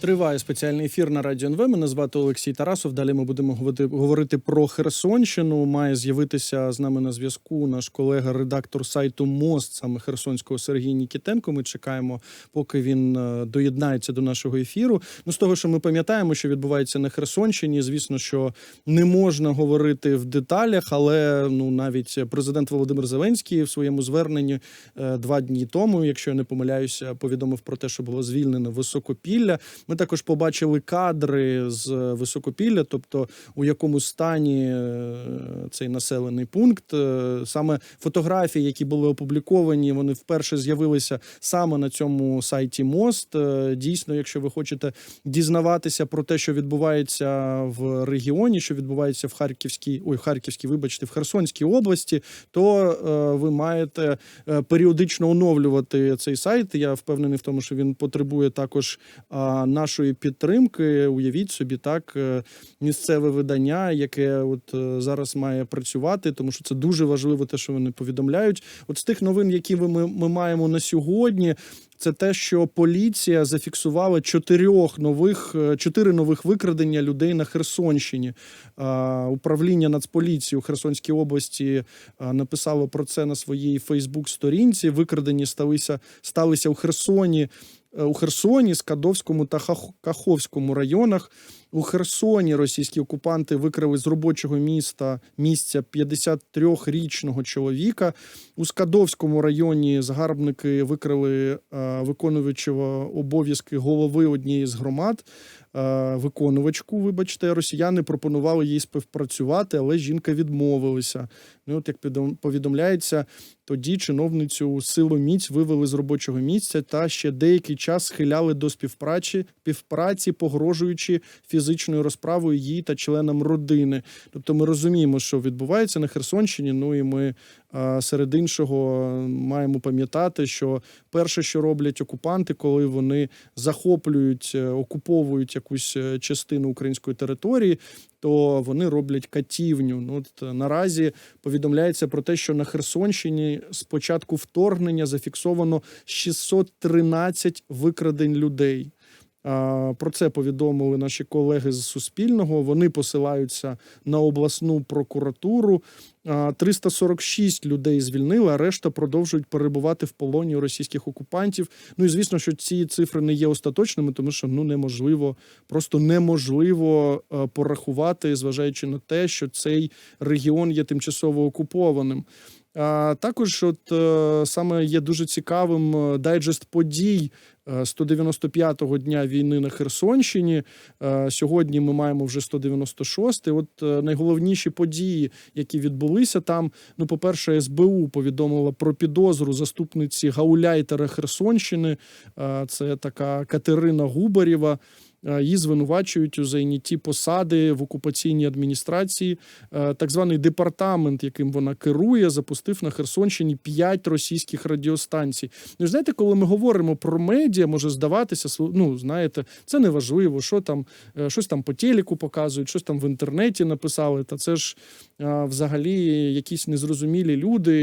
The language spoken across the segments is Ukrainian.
Триває спеціальний ефір на радіо НВ. Мене звати Олексій Тарасов. Далі ми будемо говорити, про Херсонщину. Має з'явитися з нами на зв'язку наш колега, редактор сайту Мост, саме Херсонського Сергій Нікітенко. Ми чекаємо, поки він е, доєднається до нашого ефіру. Ну, з того, що ми пам'ятаємо, що відбувається на Херсонщині. Звісно, що не можна говорити в деталях, але ну навіть президент Володимир Зеленський в своєму зверненні е, два дні тому, якщо я не помиляюся, повідомив про те, що було звільнено високопілля. Ми також побачили кадри з високопілля, тобто у якому стані е, цей населений пункт. Е, Саме фотографії, які були опубліковані, вони вперше з'явилися саме на цьому сайті Мост. Е, Дійсно, якщо ви хочете дізнаватися про те, що відбувається в регіоні, що відбувається в Харківській, ой, Харківській, вибачте, в Херсонській області, то е, ви маєте е, періодично оновлювати цей сайт. Я впевнений в тому, що він потребує також нашої підтримки. Уявіть собі, так е, місцеве видання, яке от е, зараз має працювати, тому що це дуже важливо, те, що вони повідомляють. От з тих новин, які ми, ми маємо на сьогодні. Це те, що поліція зафіксувала чотирьох нових е, чотири нових викрадення людей на Херсонщині. Управління Нацполіції у Херсонській області написало про це на своїй Фейсбук-сторінці. Викрадені сталися сталися у Херсоні. Е, У Херсоні, Скадовському та Каховському районах у Херсоні російські окупанти викрали з робочого міста місця 53-річного чоловіка. У Скадовському районі загарбники викрали е, виконувачого обов'язки голови однієї з громад. е, Виконувачку, вибачте, росіяни пропонували їй співпрацювати, але жінка відмовилася. Ну, от як повідомляється, тоді чиновницю силоміць вивели з робочого місця та ще деякий час схиляли до співпраці, співпраці, погрожуючи фізичною розправою їй та членам родини. Тобто ми розуміємо, що відбувається на Херсонщині. Ну і ми серед іншого маємо пам'ятати, що перше, що роблять окупанти, коли вони захоплюють, е, окуповують якусь е, частину української території. То вони роблять катівню. Ну от е, наразі повідомляється про те, що на Херсонщині з початку вторгнення зафіксовано 613 викрадень людей. Про це повідомили наші колеги з Суспільного. Вони посилаються на обласну прокуратуру. А, 346 людей звільнили, а решта продовжують перебувати в полоні російських окупантів. Ну і звісно, що ці цифри не є остаточними, тому що ну неможливо, просто неможливо е, порахувати, зважаючи на те, що цей регіон є тимчасово окупованим. Також, от е, саме є дуже цікавим е, дайджест подій 195-го дня війни на Херсонщині. Е, Сьогодні ми маємо вже 196-й. От е, найголовніші події, які відбулися там. Ну, по-перше, СБУ повідомила про підозру заступниці гауляйтера Херсонщини. Е, Це така Катерина Губарєва. Е, Її звинувачують у зайнятті посади в окупаційній адміністрації. Е, Так званий департамент, яким вона керує, запустив на Херсонщині п'ять російських радіостанцій. Ну, знаєте, коли ми говоримо про медіа, може здаватися, ну знаєте, це не важливо, що там е, щось там по телеку показують, щось там в інтернеті написали. Та це ж взагалі якісь незрозумілі люди.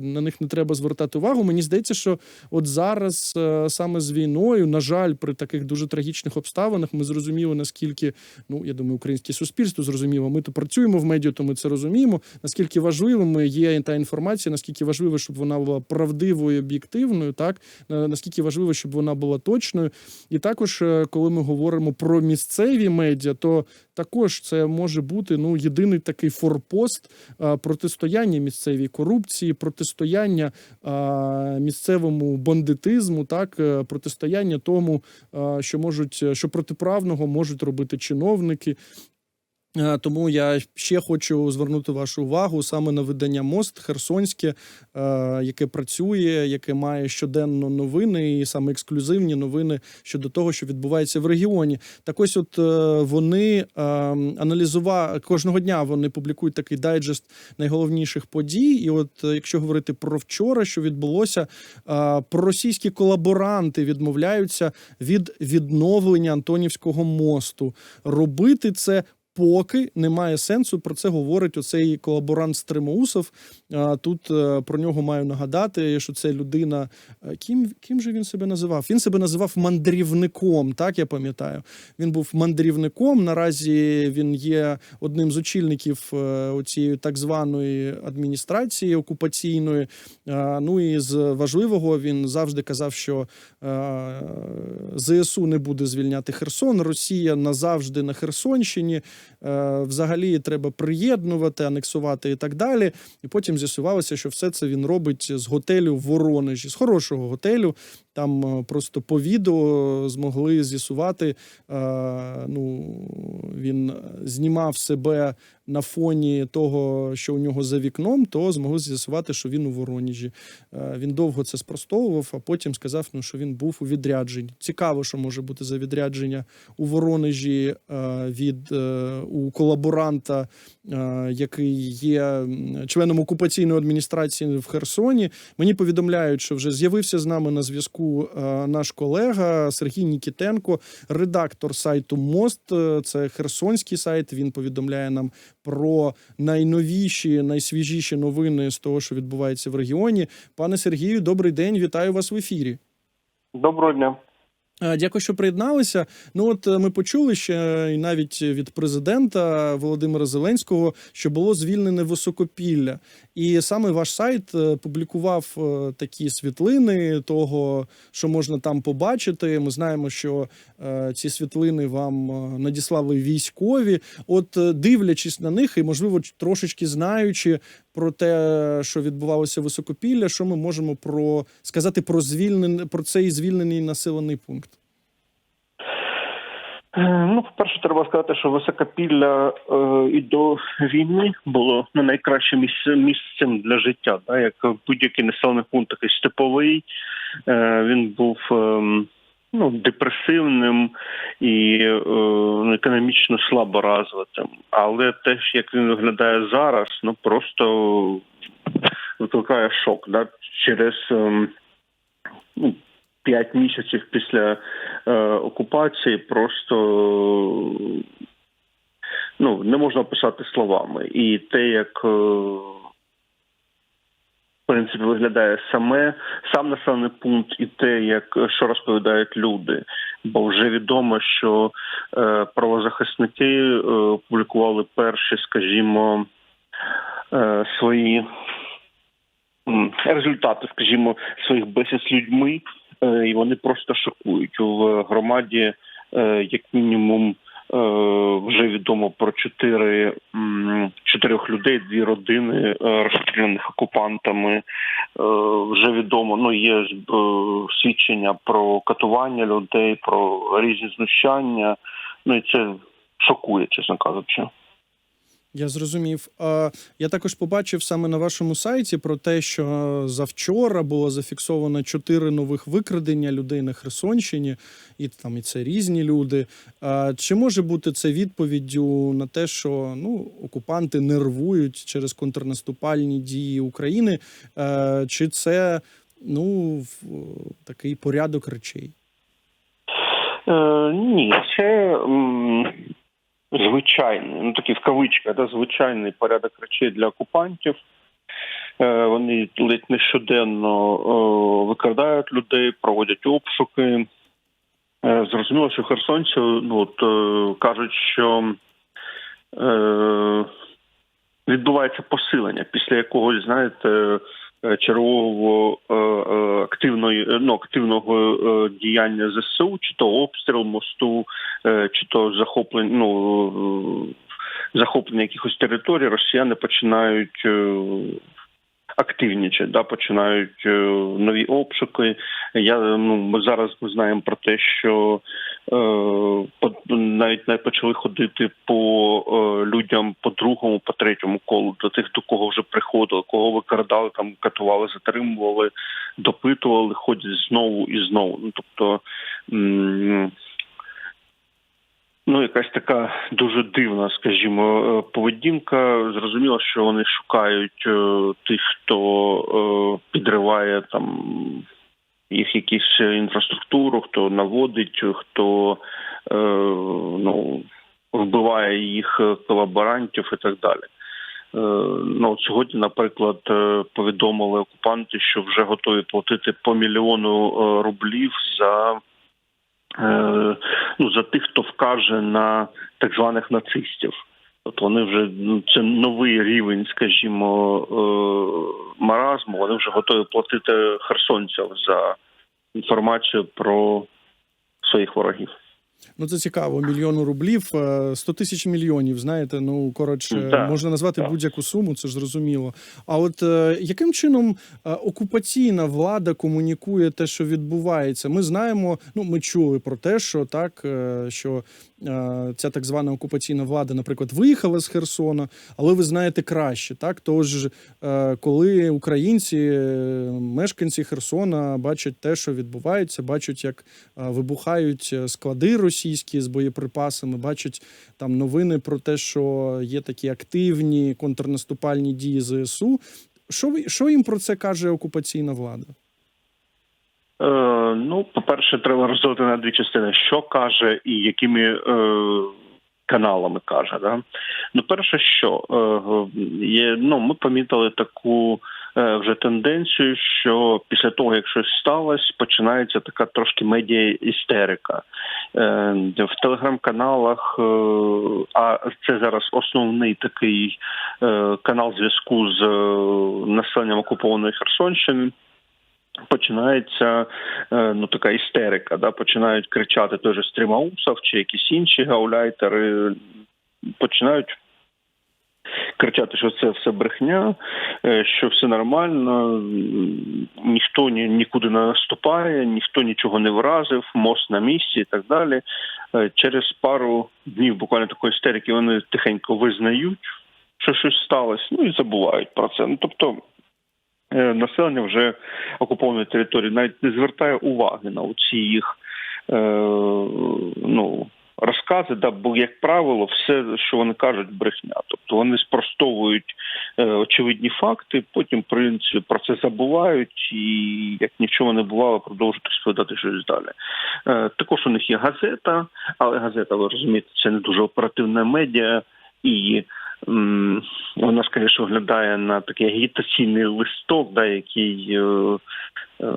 На них не треба звертати увагу. Мені здається, що от зараз саме з війною, на жаль, при таких дуже трагічних обставинах, ми зрозуміли, наскільки ну я думаю, українське суспільство зрозуміло. Ми то працюємо в медіа, то ми це розуміємо. Наскільки важливими є та інформація, наскільки важливо, щоб вона була правдивою, об'єктивною, так Е, наскільки важливо, щоб вона була точною. І також, е, коли ми говоримо про місцеві медіа, то також це може бути ну єдиний такий форпост е, протистояння місцевій корупції, протистояння місцевому бандитизму, так протистояння тому, що можуть що протиправного можуть робити чиновники. Е, Тому я ще хочу звернути вашу увагу саме на видання Мост Херсонське, е, яке працює, яке має щоденно новини і саме ексклюзивні новини щодо того, що відбувається в регіоні. Так ось, от е, вони аналізували кожного дня. Вони публікують такий дайджест найголовніших подій. І, от, якщо говорити про вчора, що відбулося, проросійські колаборанти відмовляються від відновлення Антонівського мосту. Робити це поки немає сенсу. Про це говорить оцей колаборант Стримоусов. Тут е, про нього маю нагадати, що це людина. е, Ким, ким же він себе називав? Він себе називав мандрівником, так я пам'ятаю. Він був мандрівником. Наразі він є одним з очільників е, цієї так званої адміністрації окупаційної. Ну і з важливого він завжди казав, що ЗСУ не буде звільняти Херсон. Росія назавжди на Херсонщині. Взагалі треба приєднувати, анексувати і так далі. І потім з'ясувалося, що все це він робить з готелю в Воронежі, з хорошого готелю. Там е, просто по відео змогли з'ясувати. е, Ну він знімав себе на фоні того, що у нього за вікном, то змогли з'ясувати, що він у Воронежі. Е, Він довго це спростовував, а потім сказав, ну, що він був у відрядженні. Цікаво, що може бути за відрядження у Воронежі від у колаборанта, який є членом окупаційної адміністрації в Херсоні. Мені повідомляють, що вже з'явився з нами на зв'язку е, наш колега Сергій Нікітенко, редактор сайту Мост. Е, Це херсонський сайт. Він повідомляє нам про найновіші, найсвіжіші новини з того, що відбувається в регіоні. Пане Сергію, добрий день, вітаю вас в ефірі. Доброго дня. Е, Дякую, що приєдналися. Ну от е, ми почули ще навіть від президента Володимира Зеленського, що було звільнене високопілля, і саме ваш сайт е, публікував такі світлини того, що можна там побачити. Ми знаємо, що ці світлини вам надіслали військові. От дивлячись на них, і можливо трошечки знаючи про те, що відбувалося високопілля, що ми можемо про сказати про звільнений про цей звільнений населений пункт. Е, Ну, по-перше, треба сказати, що високопілля е, і до війни було не найкращим місцем для життя. Да? Як будь-який населений пункт такий степовий, е, він був е, ну, депресивним і е, ну, економічно слабо розвитим. Але те, як він виглядає зараз, ну просто викликає шок. Да? Через е, ну, п'ять місяців після е, окупації просто ну, не можна описати словами. І те, як е, в принципі виглядає саме сам населений пункт, і те, як що розповідають люди. Бо вже відомо, що е, правозахисники е, публікували перші, скажімо, е, свої результати, скажімо, своїх бесід з людьми, і вони просто шокують в громаді, е, як мінімум. е, Вже відомо про чотири чотирьох людей, дві родини е, розстріляних окупантами. Е, Вже відомо, ну є е, свідчення про катування людей, про різні знущання. Ну і це шокує, чесно кажучи. Я зрозумів. Я також побачив саме на вашому сайті про те, що завчора було зафіксовано чотири нових викрадення людей на Херсонщині, і там і це різні люди. Чи може бути це відповіддю на те, що ну окупанти нервують через контрнаступальні дії України? Чи це ну такий порядок речей? Е, ні, це звичайний, ну такий в кавичках, да, звичайний порядок речей для окупантів. Е, вони ледь нещоденно е, викрадають людей, проводять обшуки. Е, зрозуміло, що херсонці ну, от, кажуть, що е, відбувається посилення після якогось, знаєте, чергового е, е, активної е, ну, активного е, діяння ЗСУ, чи то обстріл мосту, е, чи то захоплення, ну е, захоплення якихось територій, росіяни починають. Активнічать, да, починають е, нові обшуки. Я ну ми зараз ми знаємо про те, що е, навіть не почали ходити по е, людям по другому, по третьому колу, до тих, до кого вже приходили, кого викрадали, там катували, затримували, допитували, ходять знову і знову. Ну тобто. м, Ну, якась така дуже дивна, скажімо, е, поведінка. Зрозуміло, що вони шукають е, тих, хто е, підриває там їх якісь інфраструктуру, хто наводить, хто ну вбиває їх колаборантів і так далі. Ну, от сьогодні, наприклад, повідомили окупанти, що вже готові платити по мільйону рублів за, ну, за тих, хто вкаже на так званих нацистів. От вони вже ну, це новий рівень, скажімо, е, маразму. Вони вже готові платити херсонцям за інформацію про своїх ворогів. Ну це цікаво. Мільйону рублів, е, 100 тисяч мільйонів. Знаєте, ну коротше, Так, можна назвати будь-яку суму, це ж зрозуміло. А от е, яким чином е, окупаційна влада комунікує те, що відбувається? Ми знаємо, ну ми чули про те, що так, е, що е, ця так звана окупаційна влада, наприклад, виїхала з Херсона, але ви знаєте краще, так тож, е, коли українці, е, мешканці Херсона, бачать те, що відбувається, бачать, як е, вибухають е, склади російські з боєприпасами, бачать там новини про те, що є такі активні контрнаступальні дії ЗСУ. Що що їм про це каже окупаційна влада? Е, ну, по-перше, треба розділити на дві частини, що каже і якими е, каналами каже. Да? Ну, перше, що е, є, ну, ми помітили таку е, вже тенденцію, що після того, як щось сталося, починається така трошки медіа-істерика. Е, в телеграм-каналах, е, а це зараз основний такий е, канал зв'язку з е, населенням окупованої Херсонщини починається е, ну така істерика. Да? Починають кричати той же Стрімаусов чи якісь інші гауляйтери. Починають кричати, що це все брехня, е, що все нормально, ніхто ні, нікуди не наступає, ніхто нічого не вразив, мост на місці і так далі. Е, Через пару днів буквально такої істерики вони тихенько визнають, що щось сталося, ну і забувають про це. Ну тобто населення вже окупованої території навіть не звертає уваги на ці їх е, ну, розкази, да, бо, як правило, все, що вони кажуть, брехня. Тобто вони спростовують е, очевидні факти, потім, в принципі, про це забувають і як нічого не бувало, продовжують розповідати щось далі. Е, також у них є газета, але газета, ви розумієте, це не дуже оперативна медіа і. Вона скоріше виглядає на такий агітаційний листок, да, який, е, е,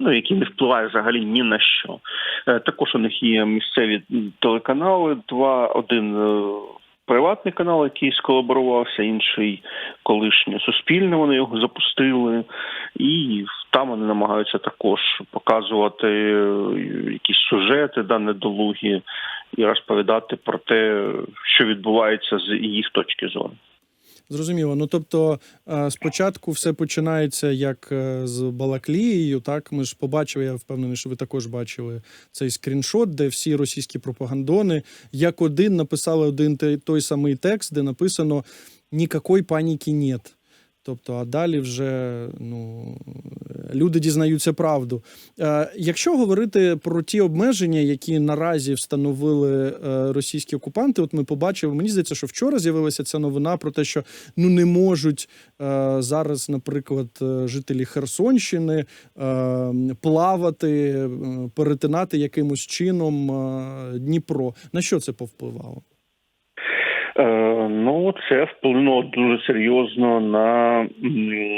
ну, який не впливає взагалі ні на що. Е, Також у них є місцеві телеканали, два, один приватний канал, який сколаборувався, інший колишнє суспільне. Вони його запустили, і там вони намагаються також показувати якісь сюжети, да, недолугі, і розповідати про те, що відбувається з їх точки зору. Зрозуміло. Ну тобто, е, спочатку все починається як е, з Балаклією. Так, ми ж побачили. Я впевнений, що ви також бачили цей скріншот, де всі російські пропагандони як один написали один той самий текст, де написано «Нікакої паніки нет. Тобто, а далі вже ну, люди дізнаються правду. Е, якщо говорити про ті обмеження, які наразі встановили е, російські окупанти, от ми побачили, мені здається, що вчора з'явилася ця новина про те, що ну не можуть е, зараз, наприклад, жителі Херсонщини плавати, перетинати якимось чином Дніпро. На що це повпливало? Е, ну, це вплинуло дуже серйозно на, е,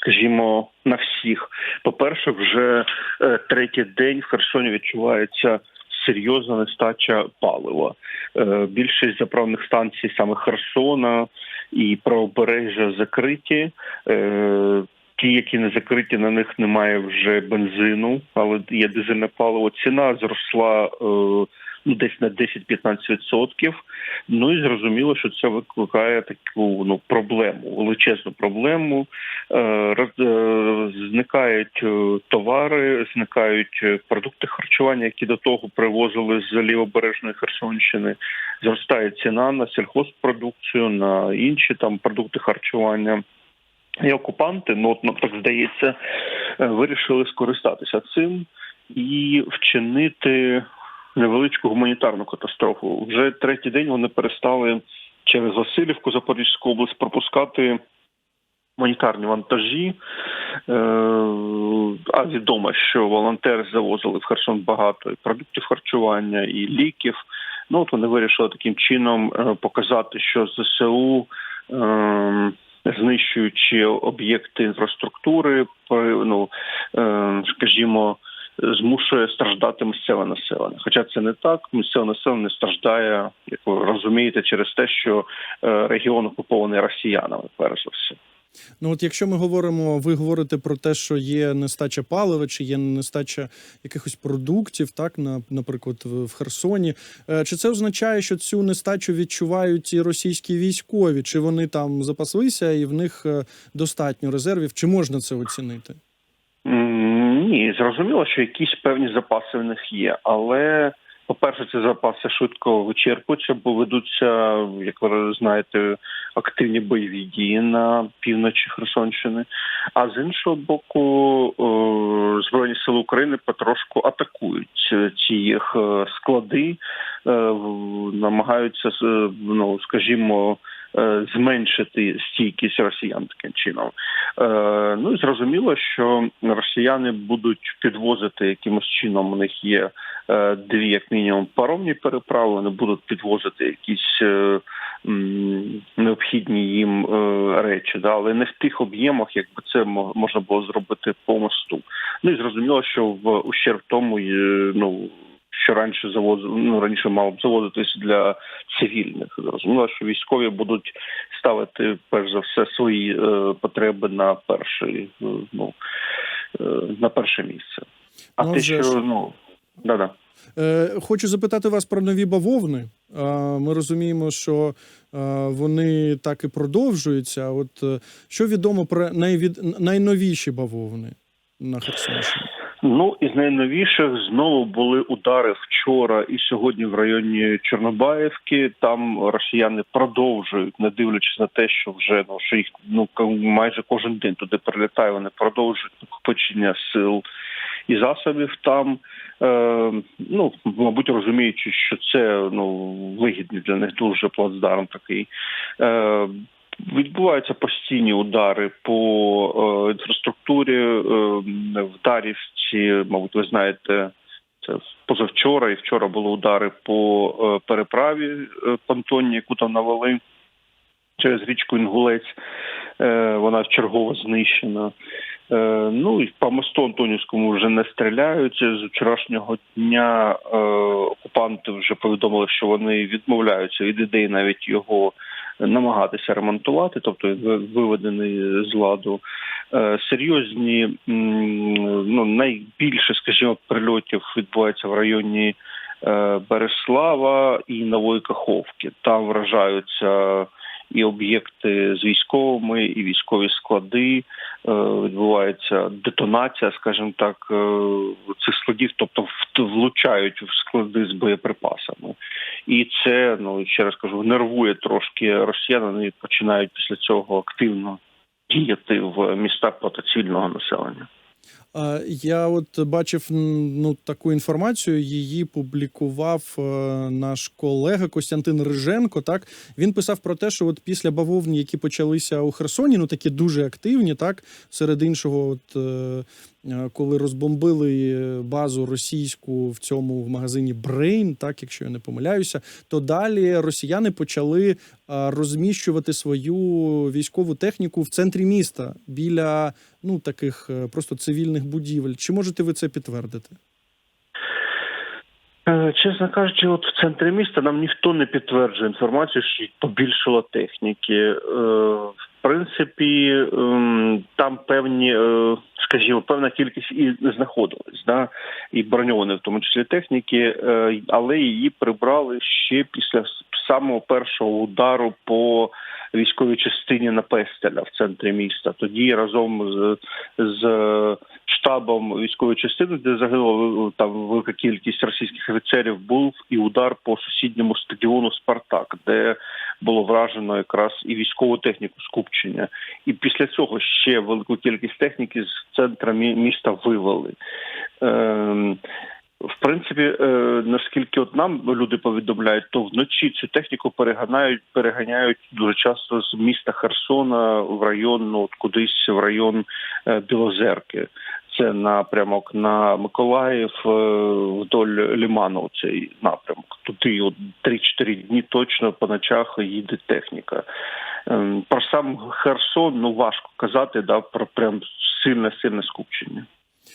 скажімо, на всіх. По-перше, вже е, третій день в Херсоні відчувається серйозна нестача палива. Більшість заправних станцій саме Херсона і правобережжя закриті. Ті, які не закриті, на них немає вже бензину, але є дизельне паливо. Ціна зросла десь на 10-15%. Ну і зрозуміло, що це викликає таку ну проблему, величезну проблему. Е, роз- е, Зникають е, товари, зникають продукти харчування, які до того привозили з лівобережної Херсонщини. Зростає ціна на сільхозпродукцію, на інші там продукти харчування. І окупанти, ну от нам так здається, вирішили скористатися цим і вчинити невеличку гуманітарну катастрофу. Вже третій день вони перестали через Васильівку, Запорізьку область пропускати гуманітарні вантажі. Е, А відомо, що волонтери завозили в Херсон багато і продуктів харчування, і ліків. Ну от вони вирішили таким чином е, показати, що ЗСУ. Е, Знищуючи об'єкти інфраструктури, ну е, скажімо, змушує страждати місцеве населення. Хоча це не так. Місцеве населення страждає, як ви розумієте, через те, що е, регіон окупований росіянами, перш за все. Ну, от якщо ми говоримо, ви говорите про те, що є нестача палива, чи є нестача якихось продуктів, так на наприклад, в Херсоні. Е, Чи це означає, що цю нестачу відчувають і російські військові? Чи вони там запаслися і в них е, достатньо резервів? Чи можна це оцінити? Ні, зрозуміло, що якісь певні запаси в них є, але по-перше, ці запаси швидко вичерпуються, бо ведуться, як ви знаєте, активні бойові дії на півночі Херсонщини. А з іншого боку, е, Збройні сили України потрошку атакують е, ці їх е, склади, намагаються, ну скажімо, зменшити стійкість росіян таким чином. Е, Ну і зрозуміло, що росіяни будуть підвозити якимось чином. У них є е, дві, як мінімум, паромні переправи. Вони будуть підвозити якісь е, необхідні їм е, речі, але не в тих об'ємах, якби це мо- можна було зробити по мосту. Ну і зрозуміло, що в ущерб тому е, ну. Що раніше завоз... ну, раніше мало б заводитись для цивільних. Зрозуміло, що військові будуть ставити перш за все свої е, потреби на перший е, ну е, на перше місце. А Ну, те, що ж. ну да-да. Е, Хочу запитати вас про нові бавовни. Ми розуміємо, що е, вони так і продовжуються. От е, що відомо про найвід... найновіші бавовни на Херсонщині? Ну із найновіших знову були удари вчора і сьогодні в районі Чорнобаївки. Там росіяни продовжують, не дивлячись на те, що вже ну що їх ну майже кожен день туди прилітає. Вони продовжують накопичення сил і засобів там. Е, ну мабуть, розуміючи, що це ну вигідний для них дуже плацдарм такий. Е, Відбуваються постійні удари по е, інфраструктурі е, в Дарівці. Мабуть, ви знаєте, це позавчора і вчора були удари по е, переправі понтонні, яку там навели через річку Інгулець. Вона чергово знищена. Ну і по мосту Антонівському вже не стріляють. З вчорашнього дня окупанти вже повідомили, що вони відмовляються від ідеї навіть його намагатися ремонтувати, тобто ви- виведений з ладу. Е, Серйозні, ну найбільше, скажімо, прильотів відбувається в районі е, Береслава і Нової Каховки. Там вражаються і об'єкти з військовими, і військові склади. Е, Відбувається детонація, скажімо так, е, цих складів, тобто влучають в склади з боєприпасами. І це, ну ще раз кажу, нервує трошки росіян. Вони починають після цього активно діяти в містах проти цивільного населення. Я от бачив ну таку інформацію. Її публікував е, наш колега Костянтин Риженко. Так він писав про те, що от після бавовні, які почалися у Херсоні, ну такі дуже активні, так серед іншого, от е, е, коли розбомбили базу російську в цьому в магазині Brain, так якщо я не помиляюся, то далі росіяни почали розміщувати свою військову техніку в центрі міста біля ну таких е, просто цивільних будівель. Чи можете ви це підтвердити? Е, Чесно кажучи, от в центрі міста нам ніхто не підтверджує інформацію, що побільшало техніки. Е, В принципі, ем, там певні, скажімо, певна кількість і знаходилась, да? і броньованої, в тому числі техніки, але її прибрали ще після самого першого удару по військовій частині на Пестеля в центрі міста. Тоді разом з, з штабом військової частини, де загинула там велика кількість російських офіцерів, був і удар по сусідньому стадіону Спартак, де було вражено якраз і військову техніку скупчення. І після цього ще велику кількість техніки з центра міста вивели. Ем, в принципі, е, наскільки от нам люди повідомляють, то вночі цю техніку переганяють, переганяють дуже часто з міста Херсона в район, ну от кудись в район е, Білозерки. Це напрямок на Миколаїв е, вдоль Ліману, цей напрямок. туди от 3-4 дні точно по ночах їде техніка. Ем, Про сам Херсон ну важко казати, да, про прям сильне сильне скупчення.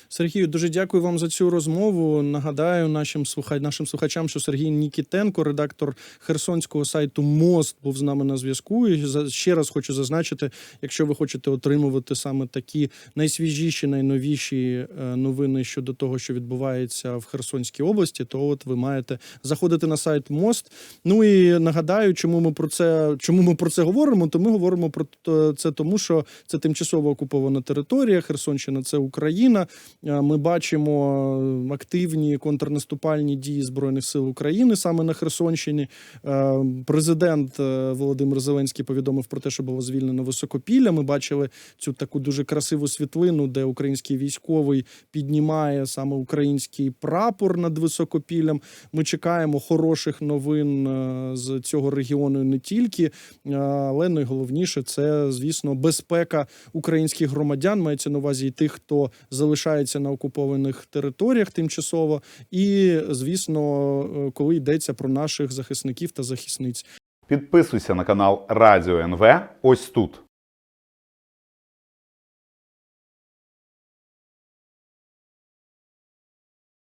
Сергію, дуже дякую вам за цю розмову. Нагадаю нашим нашим слухачам, що Сергій Нікітенко, редактор херсонського сайту Мост, був з нами на зв'язку. І ще раз хочу зазначити, якщо ви хочете отримувати саме такі найсвіжіші, найновіші е, новини щодо того, що відбувається в Херсонській області, то от ви маєте заходити на сайт Мост. Ну і нагадаю, чому ми про це чому ми про це говоримо? То ми говоримо про це, тому що це тимчасово окупована територія. Херсонщина це Україна. Е, Ми бачимо активні контрнаступальні дії збройних сил України саме на Херсонщині. Е, Президент е, Володимир Зеленський повідомив про те, що було звільнено високопілля. Ми бачили цю таку дуже красиву світлину, де український військовий піднімає саме український прапор над високопіллям. Ми чекаємо хороших новин е, з цього регіону не тільки, е, але найголовніше це, звісно, безпека українських громадян. Мається на увазі і тих, хто залишається на окупованих територіях тимчасово, і звісно, е, коли йдеться про наших захисників та захисниць. Підписуйся на канал Радіо НВ ось тут.